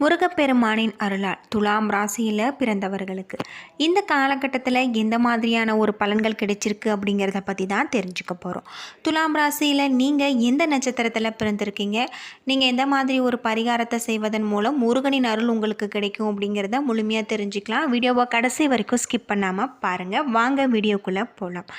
முருகப்பெருமானின் அருளால் துலாம் ராசியில் பிறந்தவர்களுக்கு. இந்த காலகட்டத்தில் எந்த மாதிரியான ஒரு பலன்கள் கிடைச்சிருக்கு அப்படிங்கிறத பற்றி தான் தெரிஞ்சுக்க போகிறோம் துலாம் ராசியில் நீங்கள் எந்த நட்சத்திரத்தில் பிறந்திருக்கீங்க? நீங்கள் எந்த மாதிரி ஒரு பரிகாரத்தை செய்வதன் மூலம் முருகனின் அருள் உங்களுக்கு கிடைக்கும் அப்படிங்கிறத முழுமையாக தெரிஞ்சுக்கலாம். வீடியோவை கடைசி வரைக்கும் ஸ்கிப் பண்ணாமல் பாருங்கள் வாங்க வீடியோக்குள்ளே போகலாம்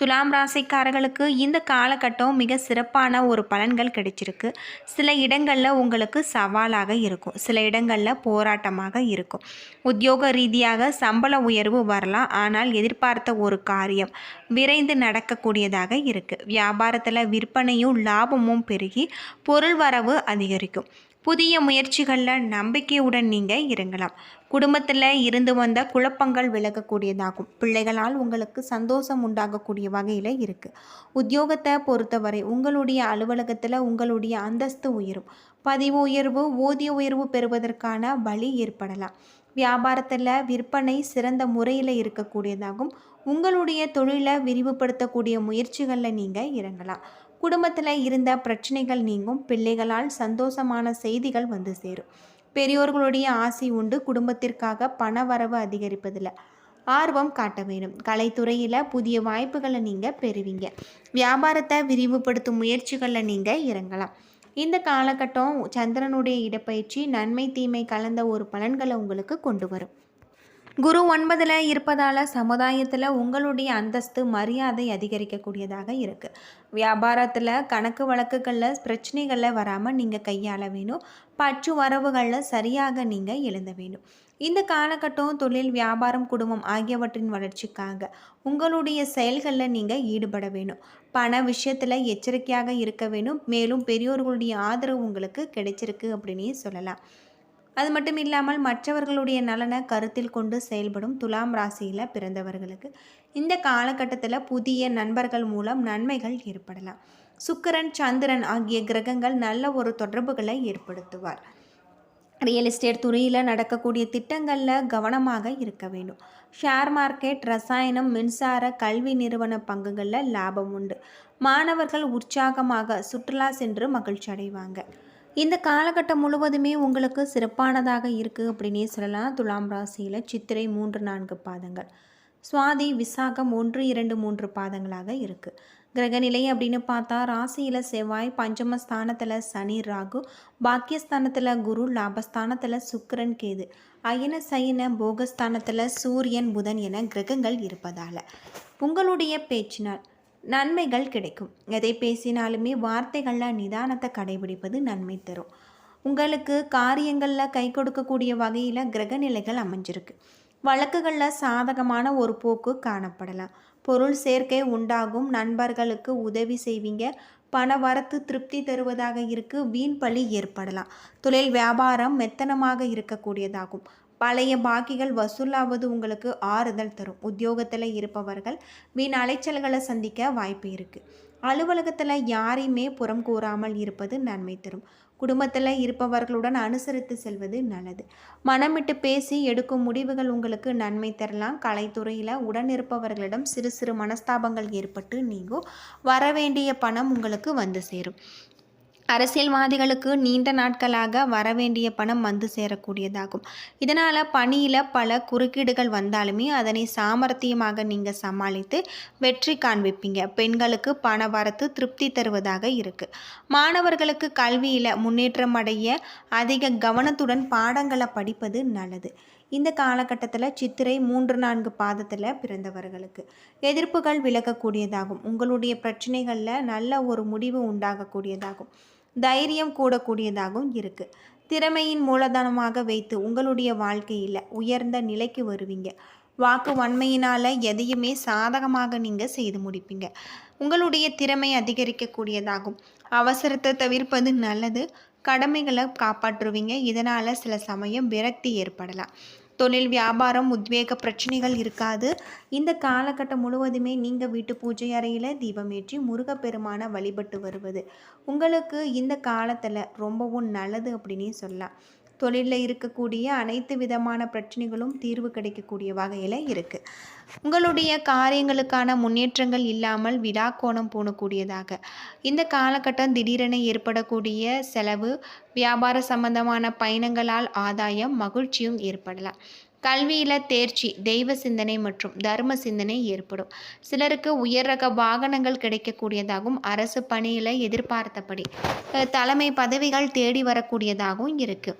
துலாம் ராசிக்காரர்களுக்கு இந்த காலகட்டம் மிக சிறப்பான ஒரு பலன்கள் கிடைச்சிருக்கு. சில இடங்களில் உங்களுக்கு சவாலாக இருக்கும். சில இடங்களில் போராட்டமாக இருக்கும். உத்தியோக ரீதியாக சம்பள உயர்வு வரலாம். ஆனால் எதிர்பார்த்த ஒரு காரியம் விரைந்து நடக்கக்கூடியதாக இருக்குது வியாபாரத்தில் விற்பனையும் லாபமும் பெருகி பொருள் வரவு அதிகரிக்கும். புதிய முயற்சிகளில் நம்பிக்கையுடன் நீங்கள் இறங்கலாம். குடும்பத்தில் இருந்து வந்த குழப்பங்கள் விலகக்கூடியதாகும். பிள்ளைகளால் உங்களுக்கு சந்தோஷம் உண்டாகக்கூடிய வகையில் இருக்குது உத்தியோகத்தை பொறுத்தவரை உங்களுடைய அலுவலகத்தில் உங்களுடைய அந்தஸ்து உயரும். பதிவு உயர்வு ஊதிய உயர்வு பெறுவதற்கான வழி ஏற்படலாம். வியாபாரத்தில் விற்பனை சிறந்த முறையில் இருக்கக்கூடியதாகும். உங்களுடைய தொழிலை விரிவுபடுத்தக்கூடிய முயற்சிகளில் நீங்கள் இறங்கலாம். குடும்பத்தில் இருந்த பிரச்சனைகள் நீங்கும் பிள்ளைகளால் சந்தோஷமான செய்திகள் வந்து சேரும். பெரியோர்களுடைய ஆசை உண்டு குடும்பத்திற்காக பண வரவு அதிகரிப்பதில் ஆர்வம் காட்ட வேண்டும். கலைத்துறையில் புதிய வாய்ப்புகளை நீங்கள் பெறுவீங்க. வியாபாரத்தை விரிவுபடுத்தும் முயற்சிகளில் நீங்கள் இறங்கலாம். இந்த காலகட்டம் சந்திரனுடைய இடப்பயிற்சி நன்மை தீமை கலந்த ஒரு பலன்களை உங்களுக்கு கொண்டு வரும். குரு ஒன்பதில் இருப்பதால் சமுதாயத்தில் உங்களுடைய அந்தஸ்து மரியாதை அதிகரிக்கக்கூடியதாக இருக்குது வியாபாரத்தில் கணக்கு வழக்குகளில் பிரச்சனைகளில் வராமல் நீங்கள் கையாள வேணும். பற்று வரவுகளில் சரியாக நீங்கள் எழுத வேணும். இந்த காலகட்டம் தொழில் வியாபாரம் குடும்பம் ஆகியவற்றின் வளர்ச்சிக்காக உங்களுடைய செயல்களில் நீங்கள் ஈடுபட வேணும். பண விஷயத்தில் எச்சரிக்கையாக இருக்க வேணும். மேலும் பெரியோர்களுடைய ஆதரவு உங்களுக்கு கிடைச்சிருக்கு அப்படின்னே சொல்லலாம். அது மட்டும் இல்லாமல் மற்றவர்களுடைய நலனை கருத்தில் கொண்டு செயல்படும் துலாம் ராசியில் பிறந்தவர்களுக்கு இந்த காலகட்டத்தில் புதிய நண்பர்கள் மூலம் நன்மைகள் ஏற்படலாம். சுக்கிரன் சந்திரன் ஆகிய கிரகங்கள் நல்ல ஒரு தொடர்புகளை ஏற்படுத்துவார். ரியல் எஸ்டேட் துறையில் நடக்கக்கூடிய திட்டங்களில் கவனமாக இருக்க வேண்டும். ஷேர் மார்க்கெட் ரசாயனம் மின்சார கல்வி நிறுவன பங்குகளில் லாபம் உண்டு. மாணவர்கள் உற்சாகமாக சுற்றுலா சென்று மகிழ்ச்சி அடைவாங்க. இந்த காலகட்டம் முழுவதுமே உங்களுக்கு சிறப்பானதாக இருக்குது அப்படின்னே சொல்லலாம். துலாம் ராசியில் சித்திரை மூன்று நான்கு பாதங்கள். சுவாதி விசாகம் ஒன்று இரண்டு மூன்று பாதங்களாக இருக்குது கிரகநிலை அப்படின்னு பார்த்தா ராசியில் செவ்வாய் பஞ்சமஸ்தானத்தில் சனி ராகு பாக்கியஸ்தானத்தில் குரு லாபஸ்தானத்தில் சுக்கரன் கேது. அயன சயன போகஸ்தானத்தில் சூரியன் புதன் என கிரகங்கள் இருப்பதால். உங்களுடைய பேச்சினால் நன்மைகள் கிடைக்கும். எதை பேசினாலுமே வார்த்தைகளில் நிதானத்தை கடைபிடிப்பது நன்மை தரும். உங்களுக்கு காரியங்களில் கை கொடுக்கக்கூடிய வகையில் கிரகநிலைகள் அமைஞ்சிருக்கு. வழக்குகளில் சாதகமான ஒரு போக்கு காணப்படலாம். பொருள் சேர்க்கை உண்டாகும். நண்பர்களுக்கு உதவி செய்வீங்க. பண வரத்து திருப்தி தருவதாக இருக்கு. வீண் பழி ஏற்படலாம். தொழில் வியாபாரம் மெத்தனமாக இருக்கக்கூடியதாகும். பழைய பாக்கிகள் வசூலாவது உங்களுக்கு ஆறுதல் தரும். உத்தியோகத்தில் இருப்பவர்கள் வீண் அலைச்சல்களை சந்திக்க வாய்ப்பு இருக்குது அலுவலகத்தில் யாரையுமே புறம் கூறாமல் இருப்பது நன்மை தரும். குடும்பத்தில் இருப்பவர்களுடன் அனுசரித்து செல்வது நல்லது. மனமிட்டு பேசி எடுக்கும் முடிவுகள் உங்களுக்கு நன்மை தரலாம். கலைத்துறையில் உடன் இருப்பவர்களிடம் சிறு சிறு மனஸ்தாபங்கள் ஏற்பட்டு நீங்கும். வரவேண்டிய பணம் உங்களுக்கு வந்து சேரும். அரசியல்வாதிகளுக்கு நீண்ட நாட்களாக வரவேண்டிய பணம் வந்து சேரக்கூடியதாகும். இதனால் பணியில் பல குறுக்கீடுகள் வந்தாலுமே அதனை சாமர்த்தியமாக நீங்கள் சமாளித்து வெற்றி காண்பிப்பீங்க. பெண்களுக்கு பண வரத்து திருப்தி தருவதாக இருக்குது மாணவர்களுக்கு கல்வியில் முன்னேற்றம் அடைய அதிக கவனத்துடன் பாடங்களை படிப்பது நல்லது. இந்த காலகட்டத்தில் சித்திரை மூன்று நான்கு பாதத்தில் பிறந்தவர்களுக்கு எதிர்ப்புகள் விலகக்கூடியதாகும். உங்களுடைய பிரச்சனைகளில் நல்ல ஒரு முடிவு உண்டாகக்கூடியதாகும். தைரியம் கூடக்கூடியதாகவும் இருக்குது திறமையின் மூலதனமாக வைத்து உங்களுடைய வாழ்க்கையில் உயர்ந்த நிலைக்கு வருவீங்க. வாக்கு வன்மையினால் எதையுமே சாதகமாக நீங்கள் செய்து முடிப்பீங்க. உங்களுடைய திறமை அதிகரிக்கக்கூடியதாகும். அவசரத்தை தவிர்ப்பது நல்லது. கடமைகளை காப்பாற்றுவீங்க. இதனால் சில சமயம் விரக்தி ஏற்படலாம். தொழில் வியாபாரம் உத்வேக பிரச்சனைகள் இருக்காது. இந்த காலகட்டம் முழுவதுமே நீங்கள் வீட்டு பூஜை அறையில் தீபமேற்றி முருகப்பெருமான வழிபட்டு வருவது. உங்களுக்கு இந்த காலத்தில் ரொம்பவும் நல்லது அப்படின்னே சொல்லலாம். தொழிலில் இருக்கக்கூடிய அனைத்து விதமான பிரச்சனைகளும் தீர்வு கிடைக்கக்கூடிய வகையில் இருக்குது உங்களுடைய காரியங்களுக்கான முன்னேற்றங்கள் இல்லாமல் விடாக்கோணம் போகக்கூடியதாக இந்த காலகட்டம் திடீரென ஏற்படக்கூடிய செலவு வியாபார சம்பந்தமான பயணங்களால் ஆதாயம் மகிழ்ச்சியும் ஏற்படலாம். கல்வியில் தேர்ச்சி தெய்வ சிந்தனை மற்றும் தர்ம சிந்தனை ஏற்படும். சிலருக்கு உயர் ரக வாகனங்கள் கிடைக்கக்கூடியதாகவும் அரசு பணியில் எதிர்பார்த்தபடி தலைமை பதவிகள் தேடி வரக்கூடியதாகவும் இருக்குது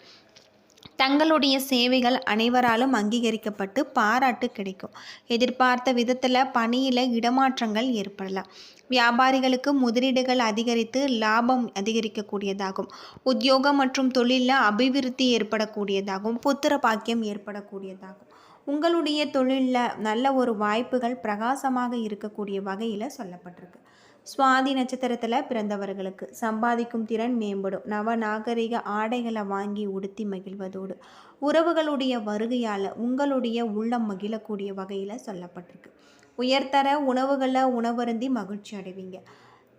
தங்களுடைய சேவைகள் அனைவராலும் அங்கீகரிக்கப்பட்டு பாராட்டு கிடைக்கும். எதிர்பார்த்த விதத்தில் பணியில் இடமாற்றங்கள் ஏற்படலாம். வியாபாரிகளுக்கு முதலீடுகள் அதிகரித்து லாபம் அதிகரிக்கக்கூடியதாகும். உத்தியோகம் மற்றும் தொழிலில் அபிவிருத்தி ஏற்படக்கூடியதாகும். புத்திர பாக்கியம் ஏற்படக்கூடியதாகும். உங்களுடைய தொழிலில் நல்ல ஒரு வாய்ப்புகள் பிரகாசமாக இருக்கக்கூடிய வகையில் சொல்லப்பட்டிருக்கு. சுவாதி நட்சத்திரத்தில் பிறந்தவர்களுக்கு சம்பாதிக்கும் திறன் மேம்படும். நவ நாகரிக ஆடைகளை வாங்கி உடுத்தி மகிழ்வதோடு உறவுகளுடைய வருகையால் உங்களுடைய உள்ளம் மகிழக்கூடிய வகையில் சொல்லப்பட்டிருக்கு. உயர்தர உணவுகளை உணவருந்தி மகிழ்ச்சி அடைவீங்க.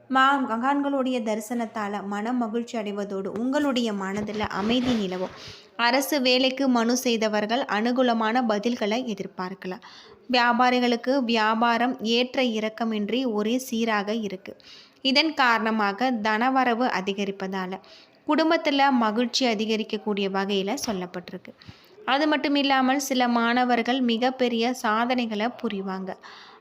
மா மகான்களுடைய தரிசனத்தால் மன மகிழ்ச்சி அடைவதோடு உங்களுடைய மனதில் அமைதி நிலவும். அரசு வேலைக்கு மனு செய்தவர்கள் அனுகூலமான பதில்களை எதிர்பார்க்கலாம் வியாபாரிகளுக்கு வியாபாரம் ஏற்ற இறக்கமின்றி ஒரே சீராக இருக்கு. இதன் காரணமாக தனவரவு அதிகரிப்பதால் குடும்பத்தில் மகிழ்ச்சி அதிகரிக்கக்கூடிய வகையில் சொல்லப்பட்டிருக்கு. அது மட்டும் இல்லாமல் சில மாணவர்கள் மிகப்பெரிய சாதனைகளை புரிவாங்க.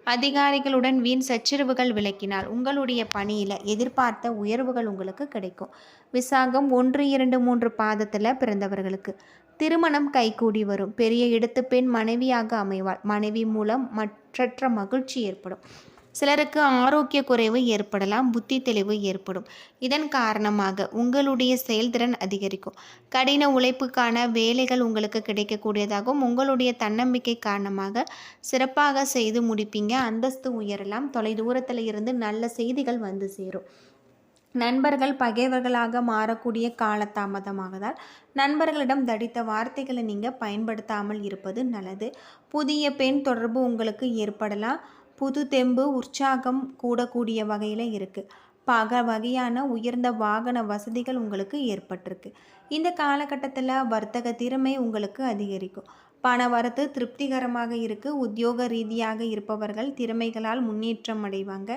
அதிகாரிகளுடன் வீண் சச்சரவுகள் விளக்கினால் உங்களுடைய பணியில் எதிர்பார்த்த உயர்வுகள் உங்களுக்கு கிடைக்கும். விசாகம் ஒன்று இரண்டு மூன்று பாதத்தில் பிறந்தவர்களுக்கு திருமணம் கைகூடி வரும். பெரிய இடத்து பெண் மனைவியாக அமைவாள். மனைவி மூலம் மற்றற்ற மகிழ்ச்சி ஏற்படும். சிலருக்கு ஆரோக்கிய குறைவு ஏற்படலாம் புத்தி தெளிவு ஏற்படும். இதன் காரணமாக உங்களுடைய செயல்திறன் அதிகரிக்கும். கடின உழைப்புக்கான வேலைகள் உங்களுக்கு கிடைக்கக்கூடியதாகவும் உங்களுடைய தன்னம்பிக்கை காரணமாக சிறப்பாக செய்து முடிப்பீங்க. அந்தஸ்து உயரலாம். தொலைதூரத்தில் இருந்து நல்ல செய்திகள் வந்து சேரும். நண்பர்கள் பகைவர்களாக மாறக்கூடிய காலதாமதமாகதால் நண்பர்களிடம் தடித்த வார்த்தைகளை நீங்கள் பயன்படுத்தாமல் இருப்பது நல்லது. புதிய பெண் தொடர்பு உங்களுக்கு ஏற்படலாம். புது தெம்பு உற்சாகம் கூடக்கூடிய வகையில் இருக்குது பக வகையான உயர்ந்த வாகன வசதிகள் உங்களுக்கு ஏற்பட்டிருக்கு. இந்த காலகட்டத்தில் வர்த்தக திறமை உங்களுக்கு அதிகரிக்கும். பண வரத்து திருப்திகரமாக இருக்கு. உத்தியோக ரீதியாக இருப்பவர்கள் திறமைகளால் முன்னேற்றம் அடைவாங்க.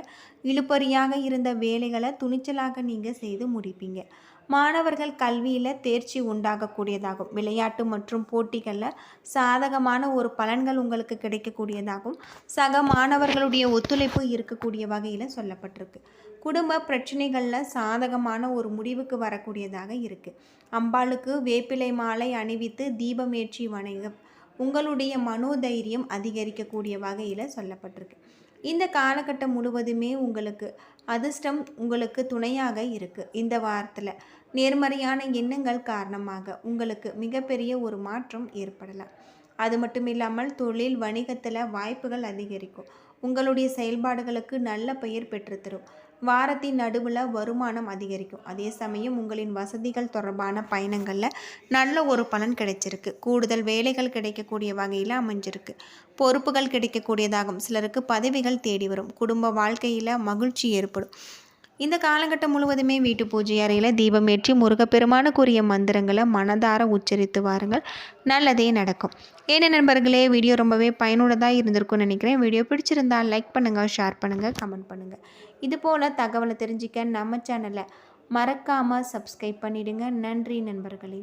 இழுப்பறியாக இருந்த வேலைகளை துணிச்சலாக நீங்கள் செய்து முடிப்பீங்க. மாணவர்கள் கல்வியில் தேர்ச்சி உண்டாகக்கூடியதாகும். விளையாட்டு மற்றும் போட்டிகளில் சாதகமான ஒரு பலன்கள் உங்களுக்கு கிடைக்கக்கூடியதாகும். சக மாணவர்களுடைய ஒத்துழைப்பு இருக்கக்கூடிய வகையில் சொல்லப்பட்டிருக்கு. குடும்ப பிரச்சனைகளில் சாதகமான ஒரு முடிவுக்கு வரக்கூடியதாக இருக்குது அம்பாளுக்கு வேப்பிலை மாலை அணிவித்து தீபமேற்றி வணங்க உங்களுடைய மனோதைரியம் அதிகரிக்கக்கூடிய வகையில் சொல்லப்பட்டிருக்கு. இந்த காலகட்டம் முழுவதுமே உங்களுக்கு அதிர்ஷ்டம் உங்களுக்கு துணையாக இருக்குது இந்த வாரத்தில் நேர்மறையான எண்ணங்கள் காரணமாக உங்களுக்கு மிகப்பெரிய ஒரு மாற்றம் ஏற்படலாம். அது மட்டும் இல்லாமல் தொழில் வணிகத்தில் வாய்ப்புகள் அதிகரிக்கும். உங்களுடைய செயல்பாடுகளுக்கு நல்ல பெயர் பெற்றுத்தரும் வாரத்தின் நடுவில் வருமானம் அதிகரிக்கும். அதே சமயம் உங்களின் வசதிகள் தொடர்பான பயணங்களில் நல்ல ஒரு பலன் கிடைச்சிருக்கு. கூடுதல் வேலைகள் கிடைக்கக்கூடிய வகையில் அமைஞ்சிருக்கு. பொறுப்புகள் கிடைக்கக்கூடியதாகும். சிலருக்கு பதவிகள் தேடி வரும். குடும்ப வாழ்க்கையில் மகிழ்ச்சி ஏற்படும். இந்த காலகட்டம் முழுவதுமே வீட்டு பூஜை அறையில் தீபமேற்றி முருகப்பெருமானுக்குரிய மந்திரங்களை மனதார உச்சரித்து வாருங்கள். நல்லதே நடக்கும். ஏன நண்பர்களே வீடியோ ரொம்பவே பயனுள்ளதாக இருந்திருக்கும்னு நினைக்கிறேன். வீடியோ பிடிச்சிருந்தால் லைக் பண்ணுங்கள் ஷேர் பண்ணுங்கள் கமெண்ட் பண்ணுங்கள் இது போல் தகவலை தெரிஞ்சுக்க நம்ம சேனலை மறக்காமல் சப்ஸ்கிரைப் பண்ணிவிடுங்க நன்றி நண்பர்களே.